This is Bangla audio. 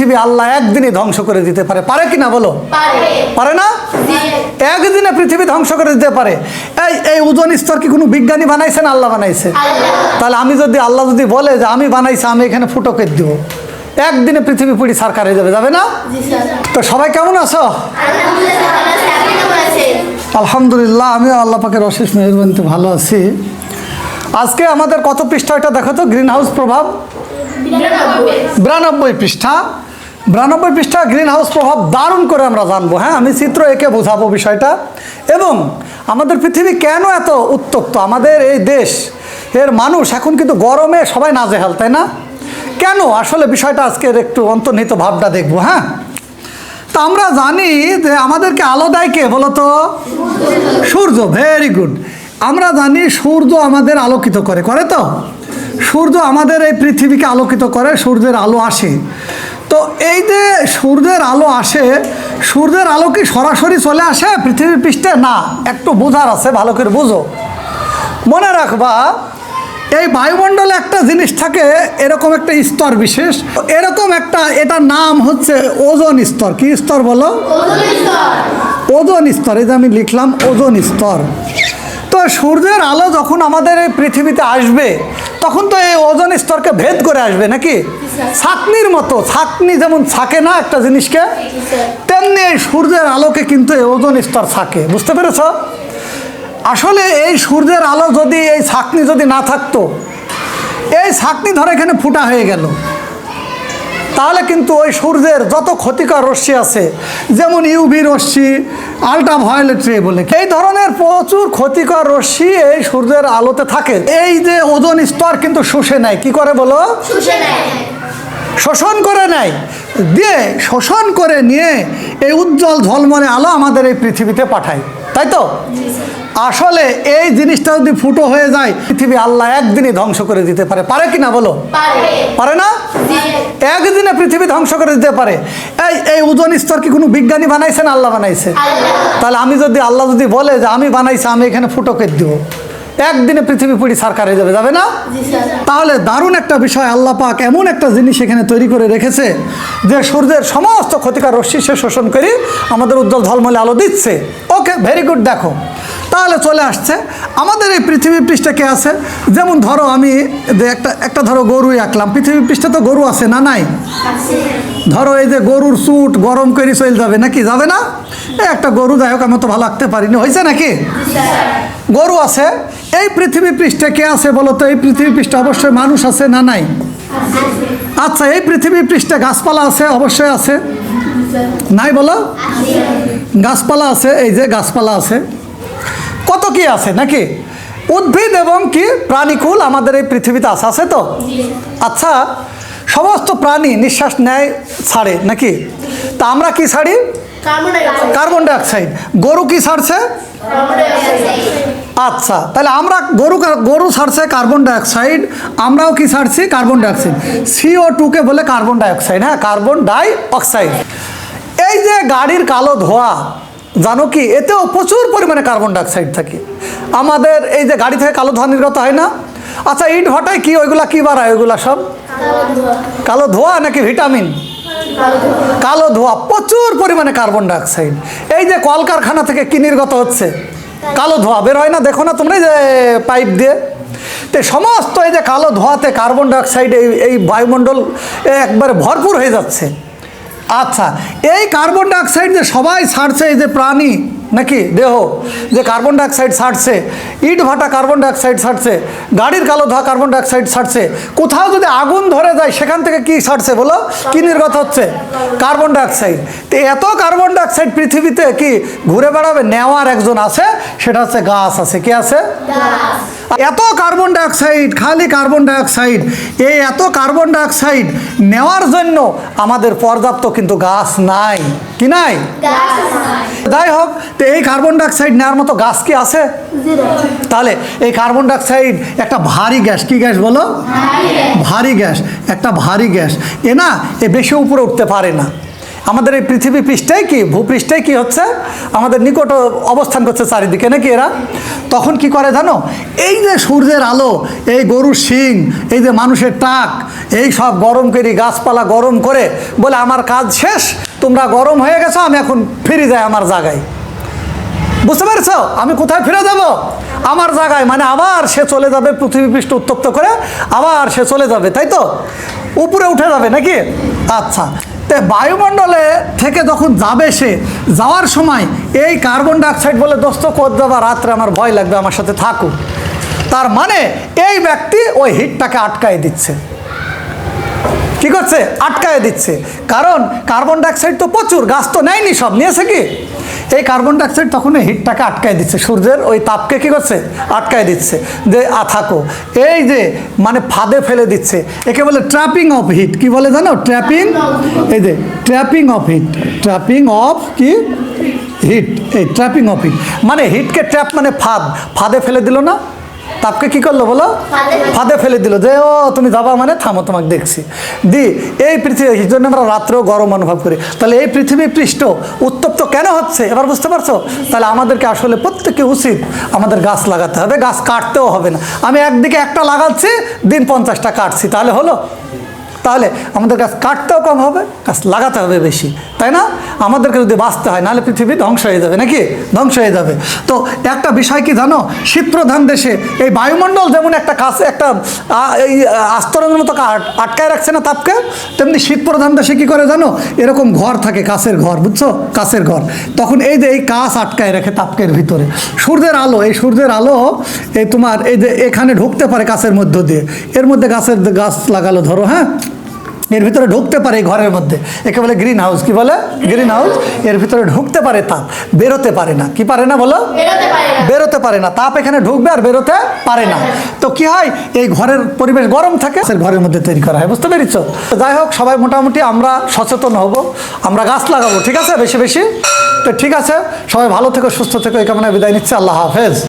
পৃথিবী আল্লাহ একদিনই ধ্বংস করে দিতে পারে। পারে কি না বলো? পারে। না? একদিনে পৃথিবী ধ্বংস করে দিতে পারে। এই এই ওজন স্তর কি কোনো বিজ্ঞানী বানাইছে না আল্লাহ বানাইছে। তাহলে আমি যদি আল্লাহ যদি বলে যে আমি বানাইছি আমি এখানে ফুটো করে দিব। একদিনে পৃথিবী পুরি সারকার হয়ে যাবে যাবে না? তো সবাই কেমন আছো? আলহামদুলিল্লাহ আমিও আল্লাহ পাকের অশেষ মেহরবানিতে ভালো আছি। আজকে আমাদের কত পৃষ্ঠা এটা দেখো তো? গ্রিন হাউস প্রভাব বিরানব্বই পৃষ্ঠা। বিরানব্বই পৃষ্ঠা গ্রিন হাউস প্রভাব দারুণ করে আমরা জানব হ্যাঁ? আমি চিত্র একে বোঝাবো বিষয়টা। এবং আমাদের পৃথিবী কেন এত উত্তপ্ত? আমাদের এই দেশ, এর মানুষ এখন কিন্তু গরমে সবাই নাজেহাল, তাই না? কেন? আসলে বিষয়টা আজকের একটু অন্তর্নিহিত ভাবটা দেখব হ্যাঁ? তা আমরা জানি যে আমাদেরকে আলো দেয় কে, বলো তো? সূর্য ভেরি গুড আমরা জানি সূর্য আমাদের আলোকিত করে করে তো? সূর্য আমাদের এই পৃথিবীকে আলোকিত করে, সূর্যের আলো আসে। তো এই যে সূর্যের আলো আসে সূর্যের আলো কি সরাসরি চলে আসে পৃথিবীর পৃষ্ঠে? না একটু বোঝার আছে ভালো করে বুঝো। মনে রাখবা এই বায়ুমণ্ডলে একটা জিনিস থাকে এরকম একটা স্তর বিশেষ। এরকম একটা এটার নাম হচ্ছে ওজন স্তর। কি স্তর বলো? ওজন স্তর। ওজন স্তর এই যে আমি লিখলাম ওজন স্তর। তো সূর্যের আলো যখন আমাদের এই পৃথিবীতে আসবে তখন তো এই ওজন স্তরকে ভেদ করে আসবে নাকি? ছাকনির মতো ছাকনি যেমন থাকে না একটা জিনিসকে, তেমনি এই সূর্যের আলোকে কিন্তু এই ওজন স্তর থাকে। বুঝতে পেরেছ? আসলে এই সূর্যের আলো যদি, এই ছাকনি যদি না থাকতো, এই ছাকনি ধরে এখানে ফুটা হয়ে গেল। তাহলে কিন্তু ওই সূর্যের যত ক্ষতিকর রশ্মি আছে, যেমন ইউভি রশ্মি আলট্রা ভায়োলেট রে বলে, এই ধরনের প্রচুর ক্ষতিকর রশ্মি এই সূর্যের আলোতে থাকে। এই যে ওজন স্তর কিন্তু শুষে নেয়, কি করে বলো? শুষে নেয়। শোষণ করে নেয় দিয়ে শোষণ করে নিয়ে এই উজ্জ্বল ঝলমলে আলো আমাদের এই পৃথিবীতে পাঠায়। তাই তো? আসলে এই জিনিসটা যদি ফুটো হয়ে যায় পৃথিবী আল্লাহ একদিনই ধ্বংস করে দিতে পারে। পারে কি না বলো? পারে। পারে না? একদিনে পৃথিবী ধ্বংস করে দিতে পারে। এই এই ওজন স্তর কি কোনো বিজ্ঞানী বানাইছে না আল্লাহ বানাইছে। তাহলে আমি যদি আল্লাহ যদি বলে যে আমি বানাইছি আমি এখানে ফুটো করে দিব। একদিনে পৃথিবী পুরি সারকার হয়ে যাবে যাবে না? তাহলে দারুণ একটা বিষয় আল্লাহ পাক এমন একটা জিনিস এখানে তৈরি করে রেখেছে যে সূর্যের সমস্ত ক্ষতিকার রশ্মি সে শোষণ করে আমাদের উজ্জ্বল ঝলমলে আলো দিচ্ছে। ওকে ভেরি গুড দেখো। তাহলে চলে আসছে আমাদের এই পৃথিবী পৃষ্ঠে কে আছে? যেমন ধরো আমি যে একটা একটা ধরো গরুই আঁকলাম পৃথিবী পৃষ্ঠে তো গরু আছে না নাই? ধরো এই যে গরুর চুট গরম করে চলে যাবে নাকি যাবে না? একটা গরু হোক আমি তো ভালো আঁকতে পারিনি। হয়েছে নাকি? গরু আছে। এই পৃথিবী পৃষ্ঠে কে আছে বলো তো? এই পৃথিবী পৃষ্ঠে অবশ্যই মানুষ আছে না নাই? আচ্ছা এই পৃথিবী পৃষ্ঠে গাছপালা আছে? অবশ্যই আছে। নাই বলো? গাছপালা আছে, এই যে গাছপালা আছে। কত কি আছে নাকি? উদ্ভিদ এবং কি? প্রাণীকুল আমাদের এই পৃথিবীতে আছে আছে তো? আচ্ছা সমস্ত প্রাণী নিঃশ্বাস নেয় ছাড়ে নাকি? তা আমরা কি ছাড়ি কার্বন ডাইঅক্সাইড গরু কি ছাড়ছে আচ্ছা তাহলে আমরা গরু গরু ছাড়ছে কার্বন ডাইঅক্সাইড আমরাও কি ছাড়ছি কার্বন ডাইঅক্সাইড সিও টুকে বলে কার্বন ডাইঅক্সাইড হ্যাঁ কার্বন ডাই অক্সাইড। এই যে গাড়ির কালো ধোঁয়া জানো কি এতেও প্রচুর পরিমাণে কার্বন ডাইঅক্সাইড থাকে। আমাদের এই যে গাড়ি থেকে কালো ধোঁয়া নির্গত হয় না? আচ্ছা ইট ভাটায় কি? ওইগুলা কি বাড়ায় ওইগুলা সব? কালো ধোঁয়া নাকি ভিটামিন? কালো ধোঁয়া। প্রচুর পরিমাণে কার্বন ডাইঅক্সাইড এই যে কলকারখানা থেকে কি নির্গত হচ্ছে? কালো ধোঁয়া বের হয় না দেখো না তোমরা যে পাইপ দিয়ে। তো সমস্ত এই যে কালো ধোঁয়াতে কার্বন ডাইঅক্সাইড এই এই বায়ুমণ্ডল একবারে ভরপুর হয়ে যাচ্ছে। আচ্ছা এই কার্বন ডাইঅক্সাইড যে সবাই ছাড়ছে, এই যে প্রাণী নাকি দেহ, যে কার্বন ডাইঅক্সাইড ছাড়ছে, ইট ভাটা কার্বন ডাইঅক্সাইড ছাড়ছে, গাড়ির কালো ধোঁয়া কার্বন ডাইঅক্সাইড ছাড়ছে, কোথাও যদি আগুন ধরে যায়, সেখান থেকে কি ছাড়ছে বলো? কি নির্গত হচ্ছে? কার্বন ডাইঅক্সাইড তো এত কার্বন ডাইঅক্সাইড পৃথিবীতে কি ঘুরে বেড়াবে? নেওয়ার একজন আছে, সেটা হচ্ছে গাছ আছে। কি আছে? এত কার্বন ডাইঅক্সাইড খালি কার্বন ডাইঅক্সাইড এই এত কার্বন ডাইঅক্সাইড নেওয়ার জন্য আমাদের পর্যাপ্ত কিন্তু গাছ নাই কি নাই? যাই হোক তো এই কার্বন ডাইঅক্সাইড নেওয়ার মতো গাছ কি আছে? তাহলে এই কার্বন ডাইঅক্সাইড একটা ভারী গ্যাস কি গ্যাস বলো? ভারী গ্যাস একটা ভারী গ্যাস এ না এ বেশি উপরে উঠতে পারে না। আমাদের এই পৃথিবী পৃষ্ঠেই কি? ভূপৃষ্ঠেই কি হচ্ছে? আমাদের নিকট অবস্থান করছে চারিদিকে, নাকি এরা? তখন কি করে জানো? এই যে সূর্যের আলো, এই গরুর শিং, এই যে মানুষের টাক, এই সব গরম করি, গাছপালা গরম করে বলে, আমার কাজ শেষ, তোমরা গরম হয়ে গেছো, আমি এখন ফিরে যাই আমার জায়গায়। বুঝতে পেরেছ? আমি কোথায় ফিরে যাব? আমার জায়গায় মানে আবার সে চলে যাবে পৃথিবী পৃষ্ঠ উত্তপ্ত করে, আবার সে চলে যাবে, তাই তো? উপরে উঠে যাবে নাকি? আচ্ছা। তে বায়ুমণ্ডলে থেকে যখন যাবে সে, যাওয়ার সময় এই কার্বন ডাইঅক্সাইড বলে, দোস্ত কত যাবা? রাত্রে আমার ভয় লাগবে, আমার সাথে থাকুক তার মানে এই ব্যক্তি ওই হিটটাকে আটকায় দিচ্ছে। কি করছে? আটকায় দিচ্ছে। কারণ কার্বন ডাইঅক্সাইড তো প্রচুর, গাছ তো নেয়নি সব, নিয়েছে কি? এই কার্বন ডাইঅক্সাইড তখন হিটটাকে আটকায় দিচ্ছে, সূর্যের ওই তাপকে কি করছে? আটকায় দিচ্ছে। যে, আ, থাকো। এই যে মানে ফাঁদে ফেলে দিচ্ছে, একে বলে ট্র্যাপিং অফ হিট। কি বলে জানো? ট্র্যাপিং? এই যে, trapping of heat. Trapping of কি? হিট। এই ট্র্যাপিং অফ হিট। মানে হিটকে ট্র্যাপ মানে ফাঁদ। ফাঁদে ফেলে দিল না? তাপকে কি করল বলো? ফাঁদে ফেলে- দিল যে ও তুমি যাবা মানে থামো তোমাকে দেখছি। দি এই পৃথিবী এই জন্য আমরা রাত্রেও গরম অনুভব করি। তাহলে এই পৃথিবী পৃষ্ঠ উত্তপ্ত কেন হচ্ছে? এবার বুঝতে পারছ? তাহলে আমাদেরকে আসলে প্রত্যেকে উচিত আমাদের গাছ লাগাতে হবে গাছ কাটতেও হবে না। আমি একদিকে একটা লাগাচ্ছি দিন পঞ্চাশটা কাটছি তাহলে হলো? তাহলে আমাদের গাছ কাটতেও কম হবে গাছ লাগাতে হবে বেশি, তাই না? আমাদেরকে যদি বাঁচতে হয়, নাহলে পৃথিবী ধ্বংস হয়ে যাবে, নাকি? ধ্বংস হয়ে যাবে। তো একটা বিষয় কি জানো? শীত প্রধান দেশে এই বায়ুমণ্ডল যেমন একটা কাছে একটা এই আস্তরণের মতো আট- আটকায় রাখছে না তাপকে, তেমনি শীত প্রধান দেশে কি করে জানো? এরকম ঘর থাকে, কাছের ঘর, বুঝছ? কাছের ঘর। তখন এই যে এই কাঁচ আটকায় রাখে তাপকের ভিতরে। সূর্যের আলো, এই সূর্যের আলো, এই তোমার এই যে এখানে ঢুকতে পারে কাছের মধ্য দিয়ে। এর মধ্যে গাছের গাছ লাগালো, ধরো হ্যাঁ? এর ভিতরে ঢুকতে পারে ঘরের মধ্যে। একে বলে গ্রিন হাউস কি বলে? গ্রিন হাউস এর ভিতরে ঢুকতে পারে তাপ। বেরোতে পারে না। কি পারে না বলো? বেরোতে পারে না। তাপ এখানে ঢুকবে আর বেরোতে পারে না। তো কি হয়? এই ঘরের পরিবেশ গরম থাকে সে ঘরের মধ্যে তৈরি করা হয়। বুঝতে পেরেছ? যাই হোক সবাই মোটামুটি আমরা সচেতন হব। আমরা গাছ লাগাবো ঠিক আছে? বেশি বেশি? তো ঠিক আছে। সবাই ভালো থেকো সুস্থ থেকো। এই কামনায় বিদায় নিচ্ছে। আল্লাহ হাফেজ।